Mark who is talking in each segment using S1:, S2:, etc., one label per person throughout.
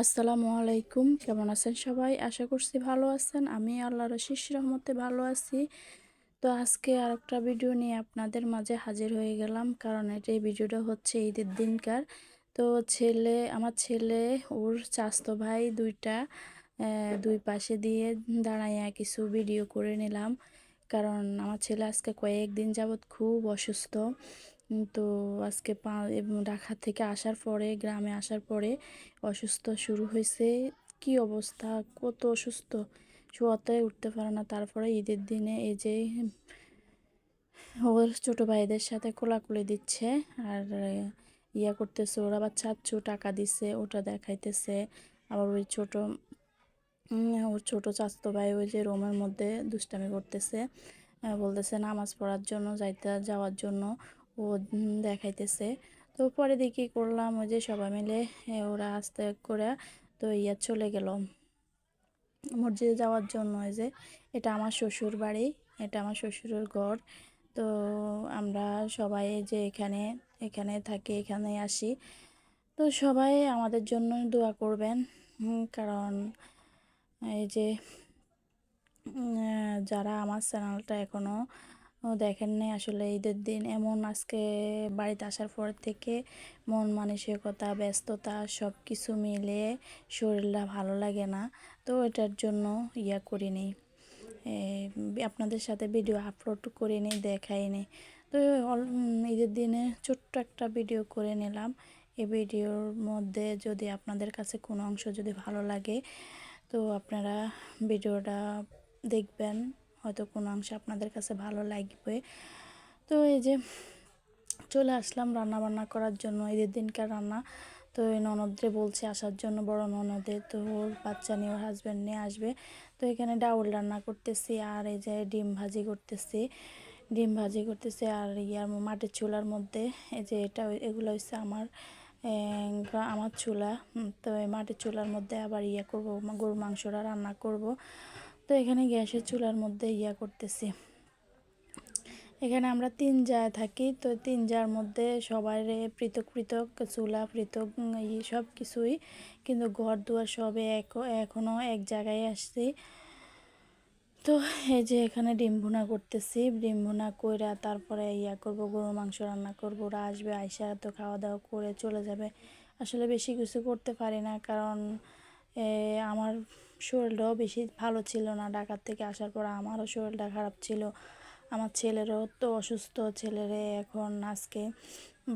S1: আসসালামু আলাইকুম, কেমন আছেন সবাই? আশা করছি ভালো আছেন। আমি আল্লাহর শিশ রহমতে ভালো আছি। তো আজকে আর একটা ভিডিও নিয়ে আপনাদের মাঝে হাজির হয়ে গেলাম, কারণ এটা এই ভিডিওটা হচ্ছে ঈদের দিনকার। তো ছেলে, আমার ছেলে, ওর চাস্তো ভাই দুইটা দুই পাশে দিয়ে দাঁড়াইয়া কিছু ভিডিও করে নিলাম। কারণ আমার ছেলে আজকে কয়েকদিন যাবৎ খুব অসুস্থ। তো আজকে পা ঢাকা থেকে আসার পরে, গ্রামে আসার পরে অসুস্থ শুরু হয়েছে। কি অবস্থা? কত অসুস্থ? শোয়াতে উঠতে পারে না। তারপরে ঈদের দিনে এই যে ওর ছোটো ভাইদের সাথে কোলাকুলি দিচ্ছে আর ইয়া করতেছে। ওরা আবার চাচ্ছু টাকা দিছে, ওটা দেখাইতেছে। আবার ওই ছোট ওর ছোটো চাস্তো ভাই ওই যে রোমের মধ্যে দুষ্টামি করতেছে। বলতেছে নামাজ পড়ার জন্য, যাইতে যাওয়ার জন্য। ও দেখাইতেছে। তো পরে দেখি করলাম ওই যে সবাই মিলে ওরা আস্তে করে তো ইয়া চলে গেল। মসজিদে যাওয়ার জন্য ওই যে, এটা আমার শ্বশুর বাড়ি, এটা আমার শ্বশুরের ঘর। তো আমরা সবাই যে এখানে এখানে থাকি, এখানে আসি। তো সবাই আমাদের জন্য দোয়া করবেন কারণ এই যে যারা আমার চ্যানেলটা এখনও দেখেননি আসলে ঈদের দিন এমন আজকে বাড়িতে আসার পর থেকে মন মানসিকতা, ব্যস্ততা সব কিছু মিলে শরীরটা ভালো লাগে না। তো এটার জন্য ইয়া করিনি আপনাদের সাথে ভিডিও আপলোড করিনি দেখাইনি তো ঈদের দিনে ছোট্ট একটা ভিডিও করে নিলাম। এই ভিডিওর মধ্যে যদি আপনাদের কাছে কোনো অংশ যদি ভালো লাগে, তো আপনারা ভিডিওটা দেখবেন। হয়তো কোনো অংশ আপনাদের কাছে ভালো লাগবে। তো এই যে চলে আসলাম রান্না বান্না করার জন্য, ঈদের দিনকার রান্না। তো এই ননদরে বলছে আসার জন্য, বড় ননদে, তো ওর বাচ্চা নিয়ে ওর হাজব্যান্ড নিয়ে আসবে। তো এখানে ডাউল রান্না করতেছি আর এই যে ডিম ভাজি করতেছি। ডিম ভাজি করতেছি আর ইয়ার মাটির চুলার মধ্যে, এই যে এটা এগুলো হচ্ছে আমার আমার চুলা। তো এই মাটির চুলার মধ্যে আবার ইয়ে করব, গরুর মাংসটা রান্না করব। তো এখানে গ্যাসের চুলার মধ্যে ইয়া করতেছি। এখানে আমরা তিন জায় থাকি, তো তিন জার মধ্যে সবাই পৃথক পৃথক চুলা, পৃথক সব কিছুই। কিন্তু ঘর দুয়ার সবে এক এখনও এক জায়গায় আসছি। তো এই যে এখানে ডিম ভুনা করতেছি। ডিম ভুনা কইরা তারপরে ইয়া করব, গরু মাংস রান্না করব। ওরা আসবে, আইসা তো খাওয়া দাওয়া করে চলে যাবে। আসলে বেশি কিছু করতে পারি না কারণ আমার শরীরটাও বেশি ভালো ছিল না। ঢাকার থেকে আসার পর আমারও শরীরটা খারাপ ছিল। আমার ছেলেরও তো অসুস্থ। ছেলেরে এখন আজকে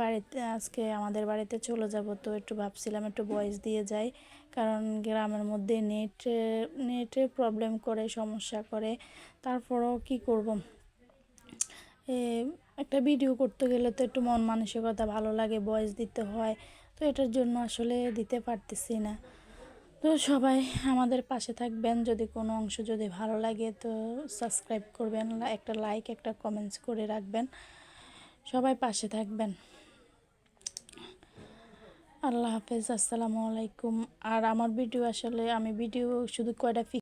S1: বাড়িতে, আজকে আমাদের বাড়িতে চলে যাব। তো একটু ভাবছিলাম একটু বয়স দিয়ে যাই। কারণ গ্রামের মধ্যে নেট, নেটে প্রবলেম করে, সমস্যা করে। তারপরও কি করব? একটা ভিডিও করতে গেলে তো একটু মন মানসিকতা ভালো লাগে, বয়স দিতে হয়। তো এটার জন্য আসলে দিতে পারতেছি না। তো সবাই আমাদের পাশে থাকবেন। যদি কোনো অংশ যদি ভালো লাগে তো সাবস্ক্রাইব করবেন একটা লাইক একটা কমেন্টস করে রাখবেন। সবাই পাশে থাকবেন। আল্লাহ হাফেজ, আসসালামু আলাইকুম। আর আমার ভিডিও আসলে, আমি ভিডিও শুধু কয়টা